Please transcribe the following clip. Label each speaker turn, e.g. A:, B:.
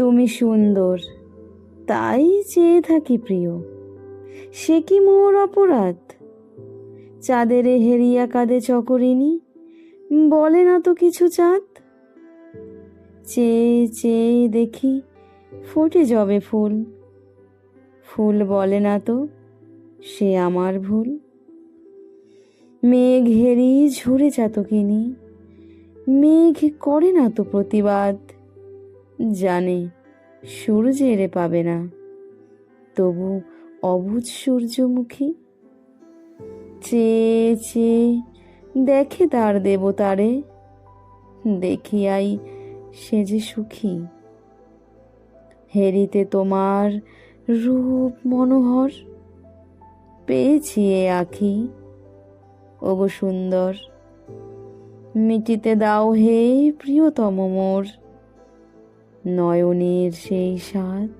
A: তুমি সুন্দর। তাই চেয়ে থাকি প্রিয়। সে কি মোর অপরাধ? চাঁদেরে হেরিয়া কাঁদে চকরিনী বলে না তো কিছু চাঁদ? চেয়ে চেয়ে দেখি ফোটে জবে ফুল। ফুল বলে না তো সে আমার ভুল। মেঘ হেরি ঝরে চাতকিনি মেঘ করে না তো প্রতিবাদ। জানে সূর্যের পাবে না। তবু অবুজ সূর্যমুখী? চেয়ে চেয়ে দেখে তার দেবতারে। দেখিয়াই সে যে সুখী। হেরিতে তোমার রূপ মনোহর? পেয়েছি এ আখি। ওগো সুন্দর, মিটিতে দাও হে প্রিয়তম মোর। নয়নের সেই স্বাদ।